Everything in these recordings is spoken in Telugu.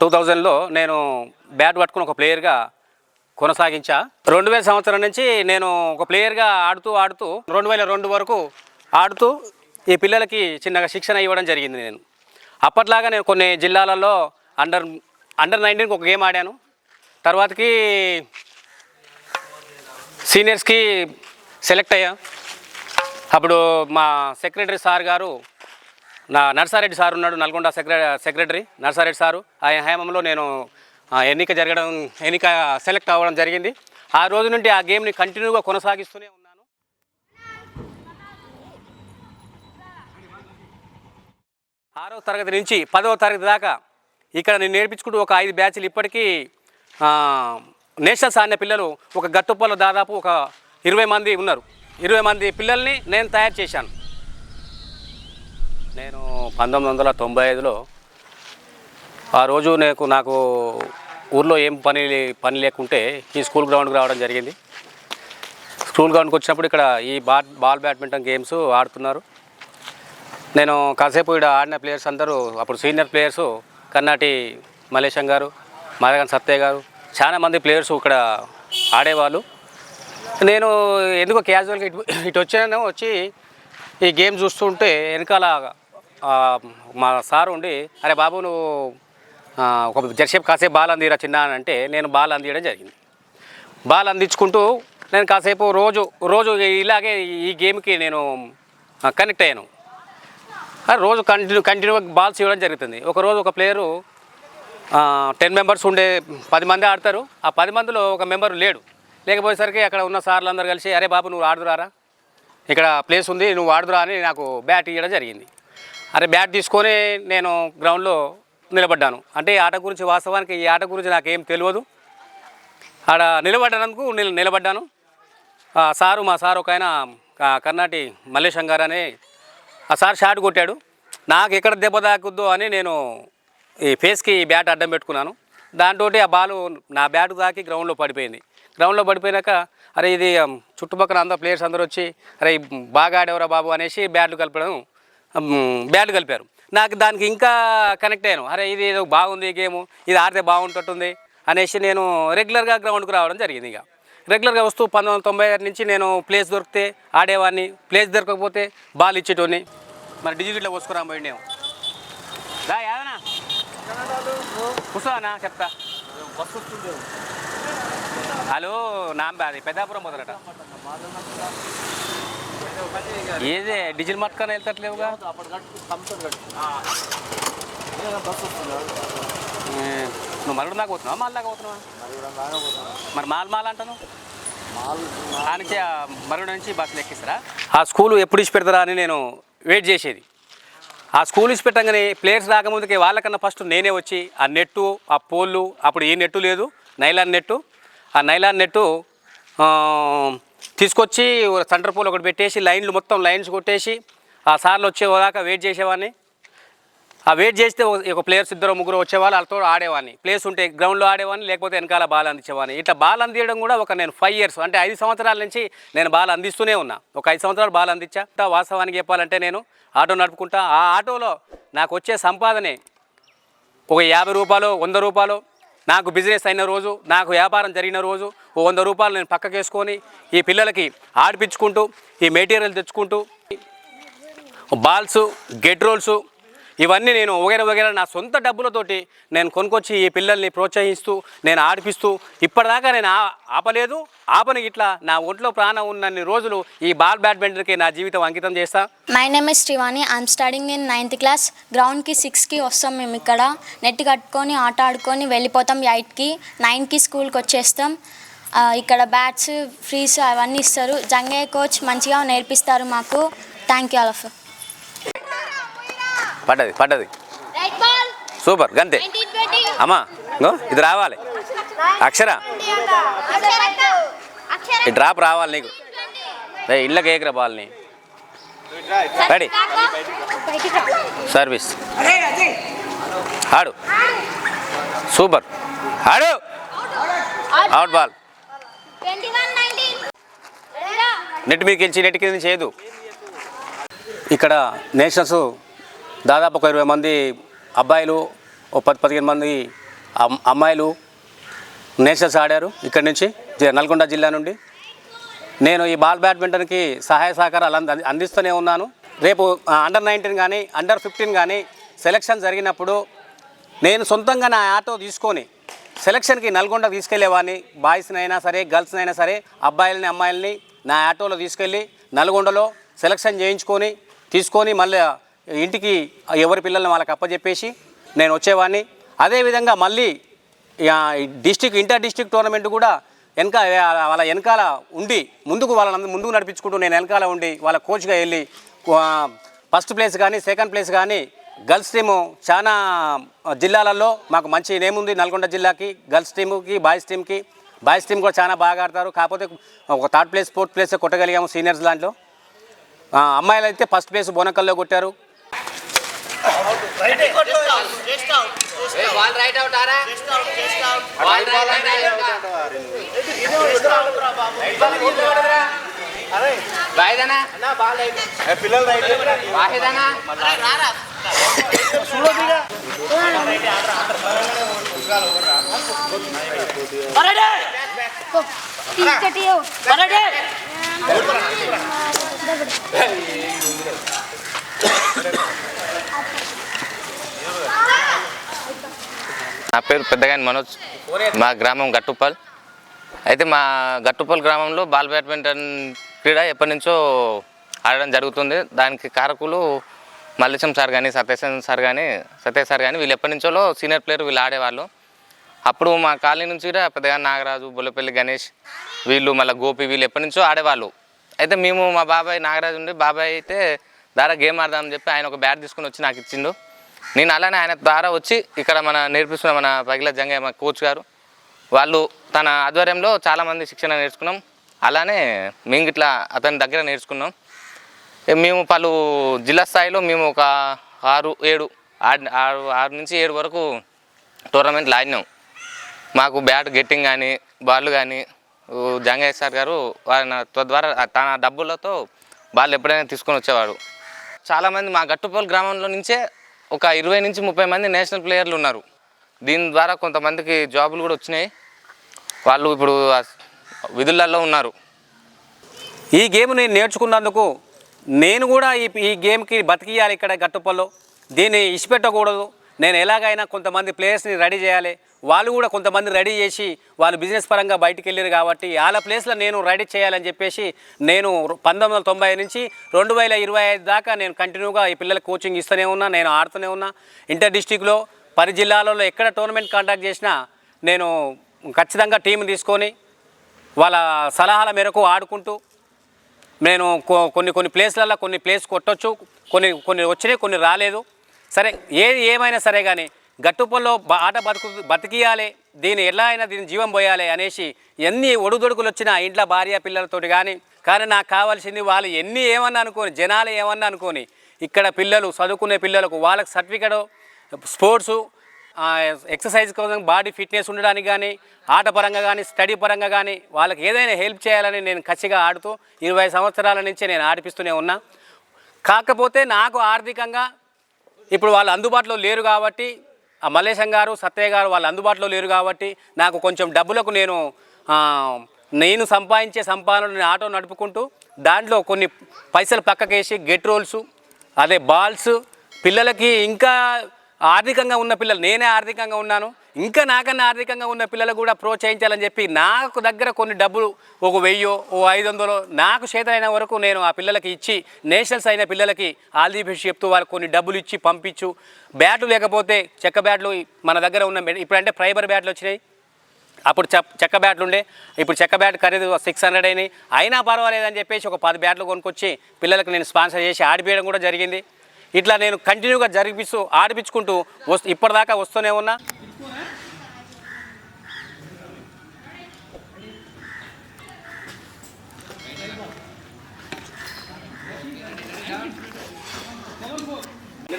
టూ థౌజండ్లో నేను బ్యాట్ పట్టుకుని ఒక ప్లేయర్గా కొనసాగించా. రెండు వేల సంవత్సరం నుంచి నేను ఒక ప్లేయర్గా ఆడుతూ ఆడుతూ రెండు వేల రెండు వరకు ఆడుతూ ఈ పిల్లలకి చిన్నగా శిక్షణ ఇవ్వడం జరిగింది నేను. అప్పట్లాగా నేను కొన్ని జిల్లాలలో అండర్ అండర్ నైన్టీన్కి ఒక గేమ్ ఆడాను. తర్వాతకి సీనియర్స్కి సెలెక్ట్ అయ్యా. అప్పుడు మా సెక్రటరీ సార్ గారు నా నర్సారెడ్డి సార్ ఉన్నాడు Nalgonda secretary secretary. Narsareddy sir ఆయన హేమంలో నేను ఎన్నిక జరగడం ఎన్నిక సెలెక్ట్ అవ్వడం జరిగింది. ఆ రోజు నుండి ఆ గేమ్ని కంటిన్యూగా కొనసాగిస్తూనే ఉన్నాను. ఆరో తరగతి నుంచి పదవ తరగతి దాకా ఇక్కడ నేను నేర్పించుకుంటూ ఒక ఐదు బ్యాచ్లు ఇప్పటికీ నేషనల్స్ ఆడిన పిల్లలు ఒక గట్టుప్పలో దాదాపు ఒక ఇరవై మంది ఉన్నారు. ఇరవై మంది పిల్లల్ని నేను తయారు చేశాను. నేను పంతొమ్మిది వందల తొంభై ఐదులో ఆ రోజు నాకు నాకు ఊర్లో ఏం పని పని లేకుంటే ఈ స్కూల్ గ్రౌండ్కి రావడం జరిగింది. స్కూల్ గ్రౌండ్కి వచ్చినప్పుడు ఇక్కడ ఈ బాల్ బాల్ బ్యాడ్మింటన్ గేమ్స్ ఆడుతున్నారు. నేను కాసేపు ఇక్కడ ఆడిన ప్లేయర్స్ అందరూ అప్పుడు సీనియర్ ప్లేయర్స్ కన్నాటి మలేశం గారు మదగన్ సత్య గారు చాలా మంది ప్లేయర్స్ ఇక్కడ ఆడేవాళ్ళు. నేను ఎందుకో క్యాజువల్గా ఇటు ఇటు వచ్చాను వచ్చి ఈ గేమ్ చూస్తుంటే వెనకాల మా సార్ ఉండి అరే బాబు నువ్వు ఒక జర్సేపు కాసేపు బాల్ అందిరా చిన్న అని అంటే నేను బాల్ అందియడం జరిగింది. బాల్ అందించుకుంటూ నేను కాసేపు రోజు రోజు ఇలాగే ఈ గేమ్కి నేను కనెక్ట్ అయ్యాను. రోజు కంటిన్యూ కంటిన్యూగా బాల్స్ ఇవ్వడం జరుగుతుంది. ఒకరోజు ఒక ప్లేయరు టెన్ మెంబర్స్ ఉండే పది మంది ఆడతారు. ఆ పది మందిలో ఒక మెంబర్ లేడు. లేకపోయేసరికి అక్కడ ఉన్న సార్లు అందరు కలిసి అరే బాబు నువ్వు ఆడుదురారా? ఇక్కడ ప్లేస్ ఉంది నువ్వు ఆడుదురా అని నాకు బ్యాట్ ఇవ్వడం జరిగింది. అరే బ్యాట్ తీసుకొని నేను గ్రౌండ్లో నిలబడ్డాను. అంటే ఈ ఆట గురించి వాస్తవానికి ఈ ఆట గురించి నాకేం తెలియదు. ఆడ నిలబడ్డానందుకు నిలబడ్డాను. సారు మా సారు ఒక ఆయన కర్ణాటి మల్లేశం గారు అని ఆ సార్ షాట్ కొట్టాడు. నాకు ఎక్కడ దెబ్బ తాకుద్దో అని నేను ఈ ఫేస్కి ఈ బ్యాట్ అడ్డం పెట్టుకున్నాను. దాంతో ఆ బాలు నా బ్యాట్ తాకి గ్రౌండ్లో పడిపోయింది. గ్రౌండ్లో పడిపోయినాక అరే ఇది చుట్టుపక్కల అందరూ ప్లేయర్స్ అందరూ వచ్చి అరే బాగా ఆడేవరా బాబు అనేసి బ్యాట్లు కలపడం బ్యాట్ కలిపారు. నాకు దానికి ఇంకా కనెక్ట్ అయ్యాను. అరే ఇది ఏదో బాగుంది గేమ్. ఇది ఆడితే బాగుంటుంది అనేసి నేను రెగ్యులర్గా గ్రౌండ్కి రావడం జరిగింది ఇక. రెగ్యులర్గా వస్తూ పంతొమ్మిది వందల తొంభై ఆరు నుంచి నేను ప్లేస్ దొరికితే ఆడేవాడిని. ప్లేస్ దొరకకపోతే బాల్ ఇచ్చేటోని మరి డిజిటల్లో పోసుకురా పోయిండేమో రా యాదనా? కూర్చోనా? చెప్తా. హలో నాంబే అది పెద్దాపురం మొదలట. ఏదే డీజిల్ మట్కన వెళ్తట్లేవుగా? నువ్వు మరుడు దాకా పోతున్నావా? మాల్ దాకా పోతున్నావా? మరి మాల్ మాల్ అంటాను? ఆ నుంచి ఆ మరుడు నుంచి బస్సులు ఎక్కిస్తారా? ఆ స్కూల్ ఎప్పుడు ఇచ్చి పెడతారా అని నేను వెయిట్ చేసేది. ఆ స్కూల్ ఇచ్చి పెట్టంగానే ప్లేయర్స్ రాకముందుకే వాళ్ళకన్నా ఫస్ట్ నేనే వచ్చి ఆ నెట్టు ఆ పోళ్ళు అప్పుడు ఏ నెట్టు లేదు నైలాన్ నెట్టు. ఆ నైలాన్ నెట్టు తీసుకొచ్చి సెంటర్ పోల్ ఒకటి పెట్టేసి లైన్లు మొత్తం లైన్స్ కొట్టేసి ఆ సార్లు వచ్చేదాకా వెయిట్ చేసేవాడిని. ఆ వెయిట్ చేస్తే ఒక- ప్లేయర్స్ ఇద్దరు ముగ్గురు వచ్చేవాళ్ళు వాళ్ళతో ఆడేవాడిని. ప్లేస్ ఉంటే గ్రౌండ్లో ఆడేవాడిని లేకపోతే వెనకాల బాల్ అందించేవాడిని. ఇట్లా బాల్ అందించడం కూడా ఒక నేను ఫైవ్ ఇయర్స్ అంటే ఐదు సంవత్సరాల నుంచి నేను బాల్ అందిస్తూనే ఉన్నా. ఒక ఐదు సంవత్సరాలు బాల్ అందించా. ఇంకా వాస్తవానికి చెప్పాలంటే నేను ఆటో నడుపుకుంటా. ఆ ఆటోలో నాకు వచ్చే సంపాదనే ఒక యాభై రూపాయలు వంద రూపాయలు నాకు బిజినెస్ అయిన రోజు నాకు వ్యాపారం జరిగిన రోజు ఓ వంద రూపాయలు నేను పక్కకేసుకొని ఈ పిల్లలకి ఆడిపించుకుంటూ ఈ మెటీరియల్ తెచ్చుకుంటూ బాల్స్ గెట్ రోల్స్ ఇవన్నీ నేను వగేర వగేర నా సొంత డబ్బులతోటి నేను కొనుక్కొచ్చి ఈ పిల్లల్ని ప్రోత్సహిస్తూ నేను ఆడిపిస్తూ ఇప్పటిదాకా నేను ఆ- ఆపలేదు. ఆపని ఇట్లా నా ఒంట్లో ప్రాణం ఉన్నన్ని రోజులు ఈ బాల్ బ్యాడ్మింటన్కి నా జీవితం అంకితం చేస్తా. My name is Srivani I'm studying in ninth class గ్రౌండ్కి సిక్స్కి వస్తాం మేము ఇక్కడ. నెట్ కట్టుకొని ఆట ఆడుకొని వెళ్ళిపోతాం ఎయిట్కి. నైన్కి స్కూల్కి వచ్చేస్తాం. ఇక్కడ బ్యాట్స్ ఫ్రీస్ అవన్నీ ఇస్తారు. జంగయ్య కోచ్ మంచిగా నేర్పిస్తారు మాకు. థ్యాంక్ యూ ఆల్ ఆఫ్ పడ్డది పడ్డది. సూపర్ గంతే. అమ్మా ఇది రావాలి. అక్షర. ఈ డ్రాప్ రావాలి నీకు. రే ఇళ్ళకి ఏకరా బాల్ని. రెడీ సర్వీస్ ఆడు. సూపర్ ఆడు. అవుట్ బాల్ నెట్ మీకు గెలిచి నెట్ కింద చేయదు. ఇక్కడ నేషనల్స్ దాదాపు ఒక ఇరవై మంది అబ్బాయిలు ఓ పది పదిహేను మంది అమ్- అమ్మాయిలు నేషనల్స్ ఆడారు ఇక్కడి నుంచి నల్గొండ జిల్లా నుండి. నేను ఈ బాల్ బ్యాడ్మింటన్కి సహాయ సహకారాలు అంది అందిస్తూనే ఉన్నాను. రేపు అండర్ నైన్టీన్ కానీ అండర్ ఫిఫ్టీన్ కానీ సెలక్షన్ జరిగినప్పుడు నేను సొంతంగా నా ఆటో తీసుకొని సెలక్షన్కి నల్గొండ తీసుకెళ్ళేవాడిని. బాయ్స్ని అయినా సరే గర్ల్స్నైనా సరే అబ్బాయిలని అమ్మాయిలని నా ఆటోలో తీసుకెళ్ళి నల్గొండలో సెలక్షన్ చేయించుకొని తీసుకొని మళ్ళీ ఇంటికి ఎవరి పిల్లల్ని వాళ్ళకి అప్పచెప్పేసి నేను వచ్చేవాడిని. అదేవిధంగా మళ్ళీ డిస్టిక్ ఇంటర్ డిస్టిక్ టోర్నమెంట్ కూడా వెనక వాళ్ళ వెనకాల ఉండి ముందుకు వాళ్ళని ముందుకు నడిపించుకుంటూ నేను వెనకాల ఉండి వాళ్ళ కోచ్గా వెళ్ళి ఫస్ట్ ప్లేస్ కానీ సెకండ్ ప్లేస్ కానీ గర్ల్స్ టీము చాలా జిల్లాలలో మాకు మంచి నేమ్ ఉంది. నల్గొండ జిల్లాకి గర్ల్స్ టీముకి బాయ్స్ టీంకి బాయ్స్ టీం కూడా చాలా బాగా ఆడతారు. కాకపోతే ఒక థర్డ్ ప్లేస్ ఫోర్త్ ప్లేస్ కొట్టగలిగాము సీనియర్స్ దాంట్లో. అమ్మాయిలు అయితే ఫస్ట్ ప్లేస్ బోనకల్లో కొట్టారు. బాల్ రైట్ అవుట్ ఆరా బాల్ రైట్ బాయ్దనా వాహిదనా నా పేరు పెద్దగాని మనోజ్. మా గ్రామం గట్టుప్పల్ అయితే మా గట్టుప్పల్ గ్రామంలో బాల్ బ్యాడ్మింటన్ క్రీడ ఎప్పటి నుంచో ఆడడం జరుగుతుంది. దానికి కారకులు మల్లేశం సార్ కానీ సత్యశం సార్ కానీ సత్య సార్ కానీ వీళ్ళు ఎప్పటి నుంచో సీనియర్ ప్లేయర్ వీళ్ళు ఆడేవాళ్ళు. అప్పుడు మా కాలనీ నుంచి కూడా పెద్దగా నాగరాజు బుల్లపల్లి గణేష్ వీళ్ళు మళ్ళీ గోపి వీళ్ళు ఎప్పటి నుంచో ఆడేవాళ్ళు. అయితే మేము మా బాబాయ్ నాగరాజు ఉండి బాబాయ్ అయితే దారా గేమ్ ఆడదామని చెప్పి ఆయన ఒక బ్యాట్ తీసుకుని వచ్చి నాకు ఇచ్చిండు. నేను అలానే ఆయన ద్వారా వచ్చి ఇక్కడ మన నేర్పిస్తున్న మన పగిల జంగయ్య మా కోచ్ గారు వాళ్ళు తన ఆధ్వర్యంలో చాలామంది శిక్షణ నేర్చుకున్నాం. అలానే మేము ఇట్లా అతని దగ్గర నేర్చుకున్నాం. మేము పలు జిల్లా స్థాయిలో మేము ఒక ఆరు ఏడు ఆడి ఆరు ఆరు నుంచి ఏడు వరకు టోర్నమెంట్లు ఆడినాం. మాకు బ్యాట్ గెట్టింగ్ కానీ బాల్ కానీ జంగయ్య సార్ గారు ఆయన తద్వారా తన డబ్బులతో బాల్ ఎప్పుడైనా తీసుకొని వచ్చేవాడు. చాలామంది మా గట్టుపల్లి గ్రామంలో నుంచే ఒక ఇరవై నుంచి ముప్పై మంది నేషనల్ ప్లేయర్లు ఉన్నారు. దీని ద్వారా కొంతమందికి జాబులు కూడా వచ్చినాయి. వాళ్ళు ఇప్పుడు విధులలో ఉన్నారు. ఈ గేమ్ నేను నేర్చుకున్నందుకు నేను కూడా ఈ ఈ గేమ్కి బతికియాలి ఇక్కడ గట్టుపల్లో. దీన్ని ఇచ్చిపెట్టకూడదు నేను ఎలాగైనా కొంతమంది ప్లేయర్స్ని రెడీ చేయాలి. వాళ్ళు కూడా కొంతమంది రెడీ చేసి వాళ్ళు బిజినెస్ పరంగా బయటికి వెళ్ళారు కాబట్టి వాళ్ళ ప్లేస్లో నేను రెడీ చేయాలని చెప్పేసి నేను పంతొమ్మిది వందల తొంభై నుంచి రెండు వేల ఇరవై ఐదు దాకా నేను కంటిన్యూగా ఈ పిల్లలకు కోచింగ్ ఇస్తూనే ఉన్నా నేను ఆడుతూనే ఉన్నా. ఇంటర్ డిస్టిక్లో పది జిల్లాలలో ఎక్కడ టోర్నమెంట్ కాంటాక్ట్ చేసినా నేను ఖచ్చితంగా టీం తీసుకొని వాళ్ళ సలహాల మేరకు ఆడుకుంటూ నేను కొన్ని కొన్ని ప్లేస్లలో కొన్ని ప్లేస్ కొట్టొచ్చు కొన్ని కొన్ని వచ్చినాయి కొన్ని రాలేదు. సరే ఏది ఏమైనా సరే కానీ గట్టుపల్లో ఆట బతుకు బతికియాలి దీన్ని ఎలా అయినా దీన్ని జీవం పోయాలి అనేసి ఎన్ని ఒడుదొడుకులు వచ్చినా ఇంట్లో భార్య పిల్లలతోటి కానీ కానీ నాకు కావాల్సింది వాళ్ళు ఎన్ని ఏమన్నా అనుకోని జనాలు ఏమన్నా అనుకోని ఇక్కడ పిల్లలు చదువుకునే పిల్లలకు వాళ్ళకి సర్టిఫికెట్ స్పోర్ట్సు ఎక్సర్సైజ్ కోసం బాడీ ఫిట్నెస్ ఉండడానికి కానీ ఆట పరంగా కానీ స్టడీ పరంగా కానీ వాళ్ళకి ఏదైనా హెల్ప్ చేయాలని నేను ఖచ్చితంగా ఆడుతూ ఇరవై సంవత్సరాల నుంచి నేను ఆడిపిస్తూనే ఉన్నా. కాకపోతే నాకు ఆర్థికంగా ఇప్పుడు వాళ్ళు అందుబాటులో లేరు కాబట్టి ఆ మల్లేశం గారు సత్తయ్య గారు వాళ్ళు అందుబాటులో లేరు కాబట్టి నాకు కొంచెం డబ్బులకు నేను నేను సంపాదించే సంపాదన నేను ఆటో నడుపుకుంటూ దాంట్లో కొన్ని పైసలు పక్కకేసి గెట్ రోల్స్ అదే బాల్స్ పిల్లలకి ఇంకా ఆర్థికంగా ఉన్న పిల్లలు నేనే ఆర్థికంగా ఉన్నాను. ఇంకా నాకన్నా ఆర్థికంగా ఉన్న పిల్లలకు కూడా ప్రోత్సహించాలని చెప్పి నాకు దగ్గర కొన్ని డబ్బులు ఒక వెయ్యో ఓ ఐదు వందలో నాకు చేతనైన వరకు నేను ఆ పిల్లలకి ఇచ్చి నేషనల్స్ అయిన పిల్లలకి ఆల్ ది బెస్ట్ చెప్తూ వాళ్ళకి కొన్ని డబ్బులు ఇచ్చి పంపించు. బ్యాట్లు లేకపోతే చెక్క బ్యాట్లు మన దగ్గర ఉన్న ఇప్పుడంటే ఫైబర్ బ్యాట్లు వచ్చినాయి. అప్పుడు చెక్క బ్యాట్లు ఉండే. ఇప్పుడు చెక్క బ్యాట్ ఖరీదు సిక్స్ హండ్రెడ్ అయినాయి. అయినా పర్వాలేదని చెప్పేసి ఒక పది బ్యాట్లు కొనుక్కొచ్చి పిల్లలకు నేను స్పాన్సర్ చేసి ఆడిపించడం కూడా జరిగింది. ఇట్లా నేను కంటిన్యూగా జరిపిస్తూ ఆడిపించుకుంటూ వస్తు ఇప్పటిదాకా వస్తూనే ఉన్నా.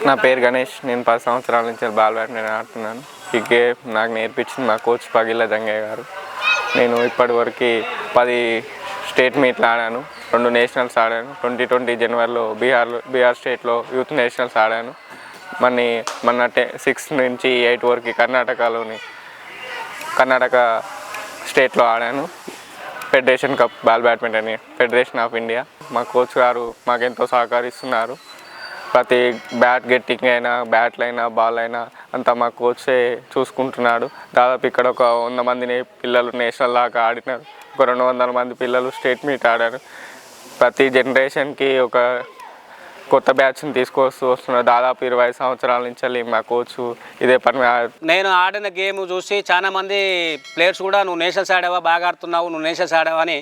నా పేరు గణేష్. నేను పది సంవత్సరాల నుంచి బాల్ బ్యాడ్మింటన్ ఆడుతున్నాను. ఈ గేమ్ నాకు నేర్పించింది మా కోచ్ పగిల జంగయ్య గారు. నేను ఇప్పటివరకు పది స్టేట్ మీట్లు ఆడాను. రెండు నేషనల్స్ ఆడాను. ట్వంటీ ట్వంటీ జనవరిలో బీహార్లో బీహార్ స్టేట్లో యూత్ నేషనల్స్ ఆడాను. మన మన టె సిక్స్ నుంచి ఎయిట్ వరకు కర్ణాటకలోని కర్ణాటక స్టేట్లో ఆడాను. Federation cup ball badminton federation of India. మా కోచ్ గారు మాకెంతో సహకరిస్తున్నారు. ప్రతి బ్యాట్ గెట్టింగ్ అయినా బ్యాట్లు అయినా బాల్ అయినా అంతా మా కోచే చూసుకుంటున్నాడు. దాదాపు ఇక్కడ ఒక వంద మందిని పిల్లలు నేషనల్ దాకా ఆడినారు ఒక రెండు వందల మంది పిల్లలు స్టేట్ మీట్ ఆడారు. ప్రతి జనరేషన్కి ఒక కొత్త బ్యాచ్ని తీసుకొస్తూ వస్తున్నారు. దాదాపు ఇరవై సంవత్సరాల నుంచి వెళ్ళి మా కోచ్ ఇదే పని నేను ఆడిన గేమ్ చూసి చాలామంది ప్లేయర్స్ కూడా నువ్వు నేషనల్స్ ఆడావా? బాగా ఆడుతున్నావు. నువ్వు నేషనల్స్ ఆడావా? అని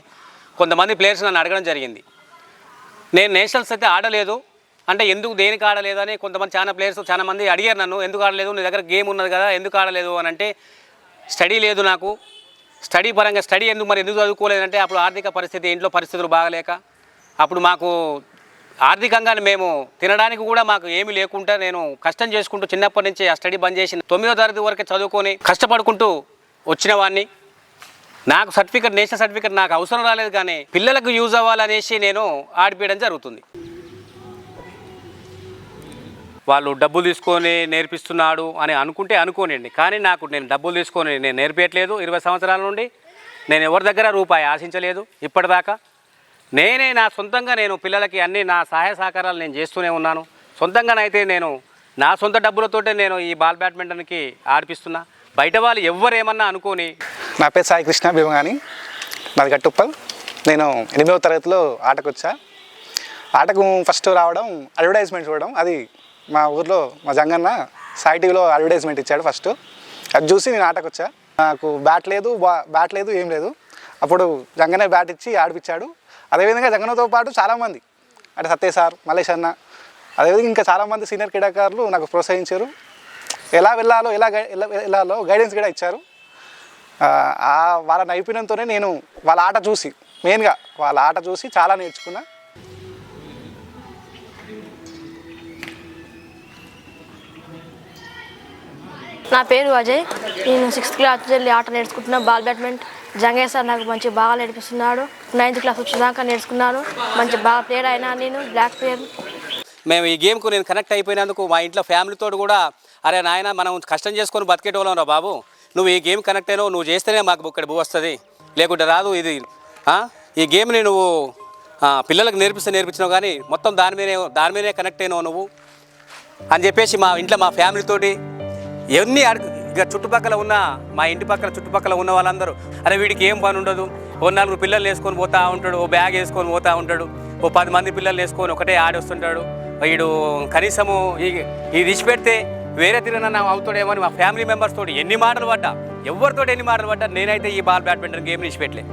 కొంతమంది ప్లేయర్స్ నన్ను అడగడం జరిగింది. నేను నేషనల్స్ అయితే ఆడలేదు. అంటే ఎందుకు దేనికి ఆడలేదు అని కొంతమంది చాలా ప్లేయర్స్ చాలా మంది అడిగారు నన్ను ఎందుకు ఆడలేదు? నీ దగ్గర గేమ్ ఉన్నది కదా ఎందుకు ఆడలేదు? అని అంటే స్టడీ లేదు నాకు. స్టడీ పరంగా స్టడీ ఎందుకు? మరి ఎందుకు చదువుకోలేదంటే అప్పుడు ఆర్థిక పరిస్థితి ఇంట్లో పరిస్థితులు బాగలేక అప్పుడు మాకు ఆర్థికంగా మేము తినడానికి కూడా మాకు ఏమి లేకుండా నేను కష్టం చేసుకుంటూ చిన్నప్పటి నుంచి ఆ స్టడీ బంద్ చేసి తొమ్మిదో తరగతి వరకే చదువుకొని కష్టపడుకుంటూ వచ్చిన వాడిని. నాకు సర్టిఫికెట్ నేషనల్ సర్టిఫికెట్ నాకు అవసరం రాలేదు కానీ పిల్లలకు యూజ్ అవ్వాలనేసి నేను ఆడిపించడం జరుగుతుంది. వాళ్ళు డబ్బులు తీసుకొని నేర్పిస్తున్నాడు అని అనుకుంటే అనుకోనండి కానీ నాకు నేను డబ్బులు తీసుకొని నేను నేర్పించట్లేదు ఇరవై సంవత్సరాల నుండి నేను ఎవరి దగ్గర రూపాయి ఆశించలేదు. ఇప్పటిదాకా నేనే నా సొంతంగా నేను పిల్లలకి అన్ని నా సహాయ సహకారాలు నేను చేస్తూనే ఉన్నాను. సొంతంగానైతే నేను నా సొంత డబ్బులతోటే నేను ఈ బాల్ బ్యాడ్మింటన్కి ఆడిపిస్తున్నా. బయట వాళ్ళు ఎవరేమన్నా అనుకోని నా పేరు సాయి కృష్ణ భీమగాని. నాది గట్టుప్పల్. నేను ఎనిమిదవ తరగతిలో ఆటకు వచ్చా ఆటకు ఫస్ట్ రావడం అడ్వర్టైజ్మెంట్ చూడడం అది మా ఊర్లో మా జంగన్న సాయి టీవీలో అడ్వర్టైజ్మెంట్ ఇచ్చాడు ఫస్ట్. అది చూసి నేను ఆటకు వచ్చా నాకు బ్యాట్ లేదు బ్యాట్ లేదు ఏం లేదు. అప్పుడు జంగనే బ్యాట్ ఇచ్చి ఆడిపించాడు అదేవిధంగా జగన్తో పాటు చాలామంది అంటే సత్య సార్ మల్లేష్ అన్న అదేవిధంగా ఇంకా చాలామంది సీనియర్ క్రీడాకారులు నాకు ప్రోత్సహించారు. ఎలా వెళ్ళాలో ఎలా వెళ్ళాలో గైడెన్స్ కూడా ఇచ్చారు. ఆ వాళ్ళ నైపుణ్యంతోనే నేను వాళ్ళ ఆట చూసి మెయిన్గా వాళ్ళ ఆట చూసి చాలా నేర్చుకున్నా. నా పేరు అజయ్. నేను సిక్స్త్ క్లాస్ వెళ్ళి ఆట నేర్చుకుంటున్నా బాల్ బ్యాడ్మింటన్. జంగయ్య సార్ నాకు మంచి బాగా నేర్పిస్తున్నాడు. నైన్త్ క్లాస్ వచ్చేదాకా నేర్చుకున్నాను. మంచి బాగా ప్లేయర్ అయినా నేను బ్లాక్ ప్లేయర్ మేము ఈ గేమ్కు నేను కనెక్ట్ అయిపోయినందుకు మా ఇంట్లో ఫ్యామిలీతో కూడా అరే నాయన మనం కష్టం చేసుకొని బతికేటోళ్ళం రా బాబు. నువ్వు ఈ గేమ్ కనెక్ట్ అయినావు నువ్వు చేస్తేనే మాకు ఇక్కడ భూ వస్తుంది. లేకుంటే రాదు ఇది. ఈ గేమ్ని నువ్వు పిల్లలకు నేర్పిస్తే నేర్పించినావు కానీ మొత్తం దాని మీదే దాని మీదే కనెక్ట్ అయినావు నువ్వు. అని చెప్పేసి మా ఇంట్లో మా ఫ్యామిలీతోటి ఎన్ని అడుగు చుట్టుపక్కల ఉన్న మా ఇంటి పక్కల చుట్టుపక్కల ఉన్న వాళ్ళందరూ అరే వీడికి ఏం పని ఉండదు. ఓ నలుగురు పిల్లలు వేసుకొని పోతా ఉంటాడు ఓ బ్యాగ్ వేసుకొని పోతా ఉంటాడు ఓ పది మంది పిల్లలు వేసుకొని ఒకటే ఆడి వస్తుంటాడు వీడు కనీసము ఈ ఇది విడిచిపెడితే వేరే తిరిగిన అవుతాడేమో అని మా ఫ్యామిలీ మెంబర్స్ తోటి ఎన్ని మాటలు పడ్డా. ఎవరితోటి ఎన్ని మాటలు పడ్డా నేనైతే ఈ బాల్ బ్యాడ్మింటన్ గేమ్ విడిచిపెట్టలే